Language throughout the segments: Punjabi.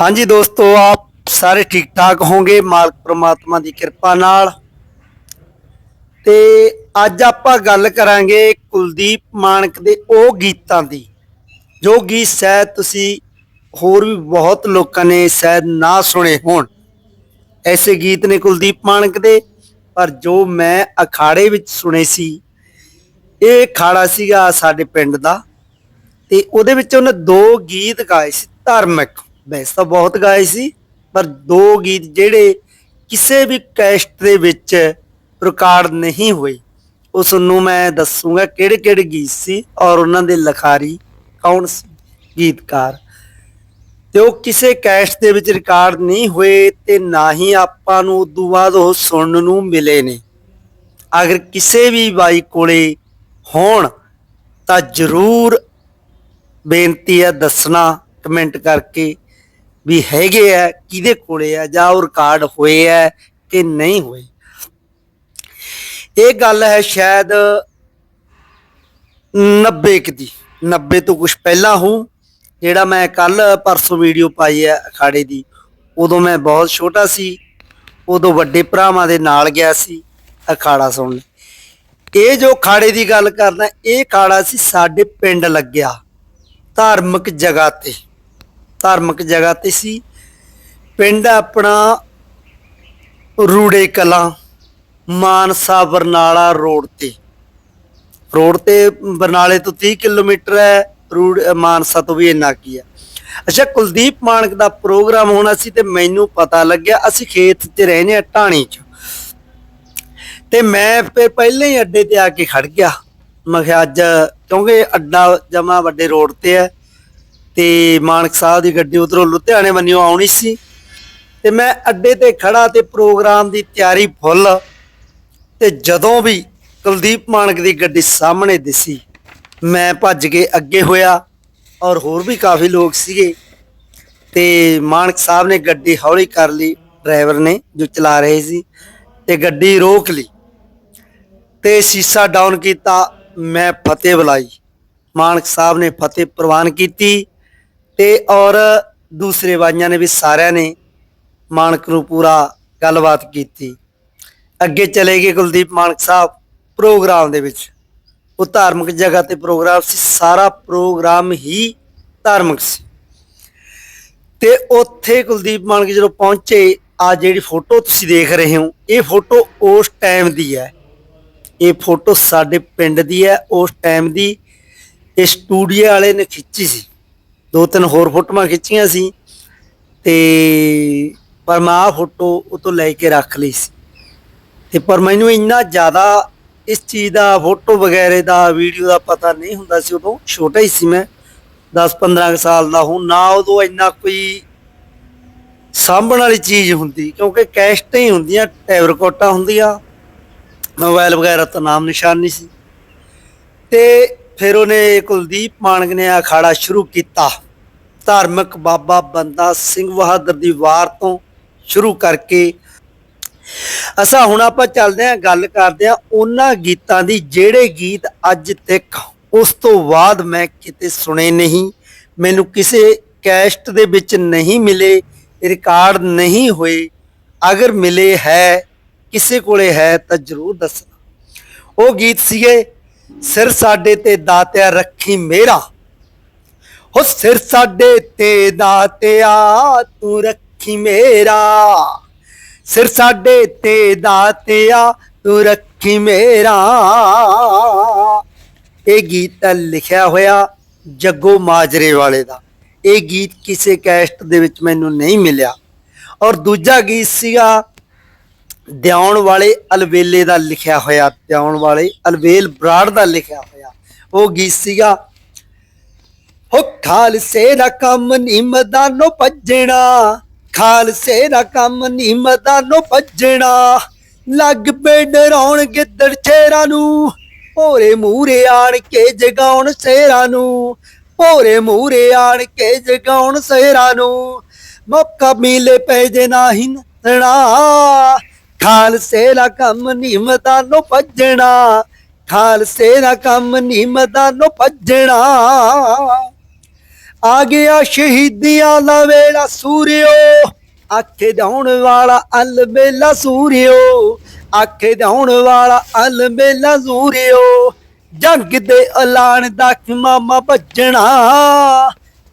ਹਾਂਜੀ ਦੋਸਤੋ, ਆਪ ਸਾਰੇ ਠੀਕ ਠਾਕ ਹੋਗੇ ਮਾਲਕ ਪ੍ਰਮਾਤਮਾ ਦੀ ਕਿਰਪਾ ਨਾਲ। ਤੇ ਅੱਜ ਆਪਾਂ ਗੱਲ ਕਰਾਂਗੇ ਕੁਲਦੀਪ ਮਾਨਕ ਦੇ ਉਹ ਗੀਤਾਂ ਦੀ, ਜੋ ਗੀਤ ਸ਼ਾਇਦ ਤੁਸੀਂ ਹੋਰ ਵੀ ਬਹੁਤ ਲੋਕਾਂ ਨੇ ਸ਼ਾਇਦ ਨਾ ਸੁਣੇ ਹੋਣ। ਐਸੇ ਗੀਤ ਨੇ ਕੁਲਦੀਪ ਮਾਨਕ ਦੇ, ਪਰ ਜੋ ਮੈਂ ਅਖਾੜੇ ਵਿੱਚ ਸੁਣੇ ਸੀ, ਇਹ ਅਖਾੜਾ ਸੀਗਾ ਸਾਡੇ ਪਿੰਡ ਦਾ, ਤੇ ਉਹਦੇ ਵਿੱਚ ਉਹਨੇ ਦੋ ਗੀਤ ਗਾਏ ਸੀ, ਧਾਰਮਿਕ। ਵੈਸੇ ਤਾਂ ਬਹੁਤ ਗਾਏ ਸੀ, ਪਰ ਦੋ ਗੀਤ ਜਿਹੜੇ ਕਿਸੇ ਵੀ ਕੈਸਟ ਦੇ ਵਿੱਚ ਰਿਕਾਰਡ ਨਹੀਂ ਹੋਏ, ਉਸ ਨੂੰ ਮੈਂ ਦੱਸੂਗਾ ਕਿਹੜੇ ਕਿਹੜੇ ਗੀਤ ਸੀ ਔਰ ਉਹਨਾਂ ਦੇ ਲਖਾਰੀ ਕੌਣ ਸੀ ਗੀਤਕਾਰ। ਤੇ ਉਹ ਕਿਸੇ ਕੈਸਟ ਦੇ ਵਿੱਚ ਰਿਕਾਰਡ ਨਹੀਂ ਹੋਏ ਤੇ ਨਾ ਹੀ ਆਪਾਂ ਨੂੰ ਉਦੋਂ ਬਾਅਦ ਉਹ ਸੁਣਨ ਨੂੰ ਮਿਲੇ ਨੇ। ਅਗਰ ਕਿਸੇ ਵੀ ਬਾਈ ਕੋਲੇ ਹੋਣ ਤਾਂ ਜ਼ਰੂਰ ਬੇਨਤੀ ਹੈ ਦੱਸਣਾ, ਕਮੈਂਟ ਕਰਕੇ ਵੀ ਹੈਗੇ ਆ, ਕਿਹਦੇ ਕੋਲੇ ਆ, ਜਾਂ ਉਹ ਰਿਕਾਰਡ ਹੋਏ ਆ ਕਿ ਨਹੀਂ ਹੋਏ। ਇਹ ਗੱਲ ਹੈ ਸ਼ਾਇਦ 90 ਕੁ ਦੀ। 90 ਤੋਂ ਕੁਝ ਪਹਿਲਾਂ ਹੋ ਜਿਹੜਾ ਮੈਂ ਕੱਲ ਪਰਸੋਂ ਵੀਡੀਓ ਪਾਈ ਹੈ ਅਖਾੜੇ ਦੀ। ਉਦੋਂ ਮੈਂ ਬਹੁਤ ਛੋਟਾ ਸੀ, ਉਦੋਂ ਵੱਡੇ ਭਰਾਵਾਂ ਦੇ ਨਾਲ ਗਿਆ ਸੀ ਅਖਾੜਾ ਸੁਣਨ। ਇਹ ਜੋ ਖਾੜੇ ਦੀ ਗੱਲ ਕਰਦਾ, ਇਹ ਖਾੜਾ ਸੀ ਸਾਡੇ ਪਿੰਡ ਲੱਗਿਆ ਧਾਰਮਿਕ ਜਗ੍ਹਾ ਤੇ। ਧਾਰਮਿਕ ਜਗ੍ਹਾ ਤੇ ਸੀ। ਪਿੰਡ ਆਪਣਾ ਰੂੜੇ ਕਲਾਂ, ਮਾਨਸਾ ਬਰਨਾਲਾ ਰੋਡ ਤੇ। ਰੋਡ ਤੇ ਬਰਨਾਲੇ ਤੋਂ 30 ਕਿਲੋਮੀਟਰ ਹੈ, ਰੂੜ ਮਾਨਸਾ ਤੋਂ ਵੀ ਇੰਨਾ ਕੀ ਹੈ। ਅੱਛਾ, ਕੁਲਦੀਪ ਮਾਨਕ ਦਾ ਪ੍ਰੋਗਰਾਮ ਹੋਣਾ ਸੀ ਤੇ ਮੈਨੂੰ ਪਤਾ ਲੱਗਿਆ, ਅਸੀਂ ਖੇਤ 'ਚ ਰਹਿੰਦੇ ਆ ਢਾਣੀ 'ਚ। ਤੇ ਮੈਂ ਫਿਰ ਪਹਿਲੇ ਹੀ ਅੱਡੇ ਤੇ ਆ ਕੇ ਖੜ ਗਿਆ। ਮੈਂ ਕਿਹਾ, ਅੱਜ ਕਿਉਂਕਿ ਅੱਡਾ ਜਮਾ ਵੱਡੇ ਰੋਡ ਤੇ ਹੈ ਤੇ ਮਾਨਕ ਸਾਹਿਬ ਦੀ ਗੱਡੀ ਉਧਰੋਂ ਲੁਧਿਆਣੇ ਬੰਨਿਓ ਆਉਣੀ ਸੀ। ਤੇ ਮੈਂ ਅੱਡੇ ਤੇ ਖੜਾ ਤੇ ਪ੍ਰੋਗਰਾਮ ਦੀ ਤਿਆਰੀ ਫੁੱਲ ਤੇ ਜਦੋਂ ਵੀ ਕੁਲਦੀਪ ਮਾਨਕ ਦੀ ਗੱਡੀ ਸਾਹਮਣੇ ਦਿਸੀ, ਮੈਂ ਭੱਜ ਕੇ ਅੱਗੇ ਹੋਇਆ ਔਰ ਹੋਰ ਵੀ ਕਾਫੀ ਲੋਕ ਸੀਗੇ ਤੇ ਮਾਨਕ ਸਾਹਿਬ ਨੇ ਗੱਡੀ ਹੌਲੀ ਕਰ ਲਈ, ਡਰਾਈਵਰ ਨੇ ਜੋ ਚਲਾ ਰਹੇ ਸੀ ਤੇ ਗੱਡੀ ਰੋਕ ਲਈ ਤੇ ਸ਼ੀਸ਼ਾ ਡਾਊਨ ਕੀਤਾ, ਮੈਂ ਫਤਿਹ ਬੁਲਾਈ। ਮਾਨਕ ਸਾਹਿਬ ਨੇ ਫਤਿਹ ਪ੍ਰਵਾਨ ਕੀਤੀ ਤੇ ਔਰ ਦੂਸਰੇ ਬਾਈਆਂ ਨੇ ਵੀ ਸਾਰਿਆਂ ਨੇ ਮਾਨਕ ਨੂੰ ਪੂਰਾ ਗੱਲਬਾਤ ਕੀਤੀ। ਅੱਗੇ ਚਲੇ ਗਏ ਕੁਲਦੀਪ ਮਾਨਕ ਸਾਹਿਬ ਪ੍ਰੋਗਰਾਮ ਦੇ ਵਿੱਚ। ਉਹ ਧਾਰਮਿਕ ਜਗ੍ਹਾ ਤੇ ਪ੍ਰੋਗਰਾਮ ਸੀ, ਸਾਰਾ ਪ੍ਰੋਗਰਾਮ ਹੀ ਧਾਰਮਿਕ ਸੀ। ਤੇ ਉੱਥੇ ਕੁਲਦੀਪ ਮਾਨਕ ਜਦੋਂ ਪਹੁੰਚੇ, ਆ ਜਿਹੜੀ ਫੋਟੋ ਤੁਸੀਂ ਦੇਖ ਰਹੇ ਹੋ, ਇਹ ਫੋਟੋ ਉਸ ਟਾਈਮ ਦੀ ਹੈ। ਇਹ ਫੋਟੋ ਸਾਡੇ ਪਿੰਡ ਦੀ ਹੈ, ਉਸ ਟਾਈਮ ਦੀ। ਇਹ ਸਟੂਡੀਓ ਵਾਲੇ ਨੇ ਖਿੱਚੀ ਸੀ। ਦੋ ਤਿੰਨ ਹੋਰ ਫੋਟੋਆਂ ਖਿੱਚੀਆਂ ਸੀ ਤੇ ਪਰ ਮੈਂ ਆਹ ਫੋਟੋ ਉਹ ਤੋਂ ਲੈ ਕੇ ਰੱਖ ਲਈ ਸੀ। ਤੇ ਪਰ ਮੈਨੂੰ ਇੰਨਾ ਜ਼ਿਆਦਾ ਇਸ ਚੀਜ਼ ਦਾ ਫੋਟੋ ਵਗੈਰੇ ਦਾ, ਵੀਡੀਓ ਦਾ ਪਤਾ ਨਹੀਂ ਹੁੰਦਾ ਸੀ। ਉਦੋਂ ਛੋਟਾ ਹੀ ਸੀ ਮੈਂ 10-15 ਸਾਲ ਦਾ ਹੁਣ ਨਾ ਉਦੋਂ ਇੰਨਾ ਕੋਈ ਸਾਂਭਣ ਵਾਲੀ ਚੀਜ਼ ਹੁੰਦੀ, ਕਿਉਂਕਿ ਕੈਸਟਾਂ ਹੀ ਹੁੰਦੀਆਂ ਟੈਬ ਰਿਕਾਰਡਾਂ ਹੁੰਦੀਆਂ ਮੋਬਾਈਲ ਵਗੈਰਾ ਤਾਂ ਨਾਮ ਨਿਸ਼ਾਨ ਨਹੀਂ ਸੀ। ਤੇ ਫਿਰ ਉਹਨੇ ਕੁਲਦੀਪ ਮਾਨਕ ਨੇ ਅਖਾੜਾ ਸ਼ੁਰੂ ਕੀਤਾ। ਧਾਰਮਿਕ ਬਾਬਾ ਬੰਦਾ ਸਿੰਘ ਬਹਾਦਰ ਦੀ ਵਾਰ ਤੋਂ ਸ਼ੁਰੂ ਕਰਕੇ ਅਸਾਂ ਹੁਣ ਆਪਾਂ ਚੱਲਦੇ ਆਂ ਗੱਲ ਕਰਦੇ ਆਂ ਉਹਨਾਂ ਗੀਤਾਂ ਦੀ ਜਿਹੜੇ ਗੀਤ ਅੱਜ ਤੱਕ ਉਸ ਤੋਂ ਬਾਅਦ ਮੈਂ ਕਿਤੇ ਸੁਣੇ ਨਹੀਂ, ਮੈਨੂੰ ਕਿਸੇ ਕੈਸਟ ਦੇ ਵਿੱਚ ਨਹੀਂ ਮਿਲੇ, ਰਿਕਾਰਡ ਨਹੀਂ ਹੋਏ। ਅਗਰ ਮਿਲੇ ਹੈ, ਕਿਸੇ ਕੋਲੇ ਹੈ ਤਾਂ ਜਰੂਰ ਦੱਸਣਾ। ਉਹ ਗੀਤ ਸੀਗੇ ਸਿਰ ਸਾਡੇ ਤੇ ਦਾਤਿਆ ਰੱਖੀ ਮੇਰਾ। ਹੋ ਸਿਰ ਸਾਡੇ ਤੇ ਦਾਤਿਆ ਤੂੰ ਰੱਖੀ ਮੇਰਾ। ਸਿਰ ਸਾਡੇ ਤੇ ਦਾਤਿਆ ਤੂੰ ਰੱਖੀ ਮੇਰਾ। ਇਹ ਗੀਤ ਲਿਖਿਆ ਹੋਇਆ ਜੱਗੋ ਮਾਜਰੇ ਵਾਲੇ ਦਾ। ਇਹ ਗੀਤ ਕਿਸੇ ਕੈਸਟ ਦੇ ਵਿੱਚ ਮੈਨੂੰ ਨਹੀਂ ਮਿਲਿਆ। ਔਰ ਦੂਜਾ ਗੀਤ ਸੀਗਾ ਦਿਆਉਣ ਵਾਲੇ ਅਲਵੇਲੇ ਦਾ ਲਿਖਿਆ ਹੋਇਆ, ਦਿਆਉਣ ਵਾਲੇ ਅਲਵੇਲ ਬਰਾੜ ਦਾ ਲਿਖਿਆ ਹੋਇਆ। ਉਹ ਗੀਤ ਸੀਗਾ, ਹੋ ਖਾਲਸੇ ਦਾ ਕੰਮ ਨਿਮਦਾ ਨੋ ਭੱਜਣਾ, ਖਾਲਸੇ ਦਾ ਕੰਮ ਨਿਮਦਾ ਨੋ ਭੱਜਣਾ। ਲੱਗ ਪੇ ਡਰਾਉਣ ਗਿੱਦੜ ਛੇਰਾਂ ਨੂੰ, ਭੋਰੇ ਮੂਰੇ ਆਣ ਕੇ ਜਗਾਉਣ ਸ਼ੇਰਾਂ ਨੂੰ, ਭੋਰੇ ਮੂਰੇ ਆਣ ਕੇ ਜਗਾਉਣ ਸ਼ੇਰਾਂ ਨੂੰ। ਮੌਕਾ ਮਿਲੇ ਪੈ ਜੇ ਨਹੀਂ ਨਣਾ ਖਾਲਸੇ ਦਾ ਕੰਮ ਨਿਮਦਾ ਨੋ ਭੱਜਣਾ, ਖਾਲਸੇ ਦਾ ਕੰਮ ਨਿਮਦਾ ਨੋ ਭੱਜਣਾ। ਆ ਗਿਆ ਸ਼ਹੀਦੀਆਂ ਦਾ ਵੇਲਾ ਸੂਰਿਓ, ਆਖੇ ਜਾਉਣ ਵਾਲਾ ਅਲ ਬੇਲਾ ਸੂਰਿਓ, ਆਖੇ ਜਾਉਣ ਵਾਲਾ ਅਲ ਬੇਲਾ ਸੂਰਿਓ। ਜੰਗ ਦੇ ਐਲਾਨ ਦਾ ਖਿਮਾਮਾ ਭੱਜਣਾ,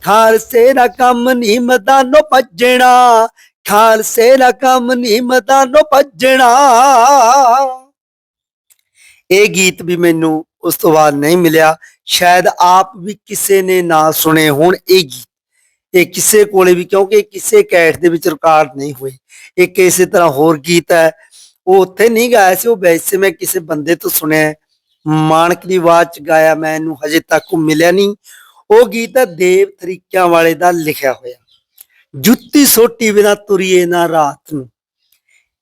ਖਾਲਸੇ ਦਾ ਕੰਮ ਨਹੀਂ ਮਦਾਨੋ ਭੱਜਣਾ ਖਾਲਸੇ ਦਾ ਕੰਮ ਨਹੀਂ ਮਦਾਨੋ ਭੱਜਣਾ। ਇਹ ਗੀਤ ਵੀ ਮੈਨੂੰ ਉਸ ਤੋਂ ਬਾਅਦ ਨਹੀਂ ਮਿਲਿਆ। ਸ਼ਾਇਦ ਆਪ ਵੀ ਕਿਸੇ ਨੇ ਨਾ ਸੁਣੇ ਹੋਣ ਇਹ ਗੀਤ। ਇਹ ਕਿਸੇ ਕੋਲੇ ਵੀ, ਕਿਉਂਕਿ ਕਿਸੇ ਕੈਟ ਦੇ ਵਿੱਚ ਰਿਕਾਰਡ ਨਹੀਂ ਹੋਏ। ਇਹ ਕਿਸੇ ਤਰ੍ਹਾਂ ਹੋਰ ਗੀਤ ਹੈ। ਉਹ ਉੱਥੇ ਨਹੀਂ ਗਾਇਆ ਸੀ, ਉਹ ਵੈਸੇ ਮੈਂ ਕਿਸੇ ਬੰਦੇ ਤੋਂ ਸੁਣਿਆ ਹੈ। ਮਾਨਕ ਦੀ ਆਵਾਜ਼ ਚ ਗਾਇਆ ਮੈਂ, ਇਹਨੂੰ ਹਜੇ ਤੱਕ ਉਹ ਮਿਲਿਆ ਨਹੀਂ। ਉਹ ਗੀਤ ਹੈ ਦੇਵ ਤਰੀਕਿਆਂ ਵਾਲੇ ਦਾ ਲਿਖਿਆ ਹੋਇਆ। ਜੁੱਤੀ ਸੋਟੀ ਬਿਨਾ ਤੁਰੀਏ ਨਾ ਰਾਤ ਨੂੰ।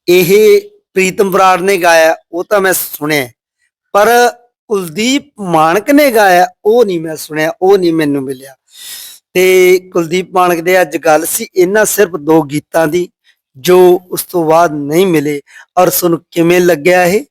ਇਹ ਪ੍ਰੀਤਮ ਬਰਾੜ ਨੇ ਗਾਇਆ, ਉਹ ਤਾਂ ਮੈਂ ਸੁਣਿਆ। ਪਰ ਕੁਲਦੀਪ ਮਾਨਕ ਨੇ ਗਾਇਆ, ਉਹ ਨਹੀਂ ਮੈਂ ਸੁਣਿਆ, ਉਹ ਨਹੀਂ ਮੈਨੂੰ ਮਿਲਿਆ। ਤੇ ਕੁਲਦੀਪ ਮਾਨਕ ਦੇ ਅੱਜ ਗੱਲ ਸੀ, ਇਹਨਾਂ ਸਿਰਫ ਦੋ ਗੀਤਾਂ ਦੀ, ਜੋ ਉਸ ਤੋਂ ਬਾਅਦ ਨਹੀਂ ਮਿਲੇ। ਔਰ ਤੁਹਾਨੂੰ ਕਿਵੇਂ ਲੱਗਿਆ ਇਹ?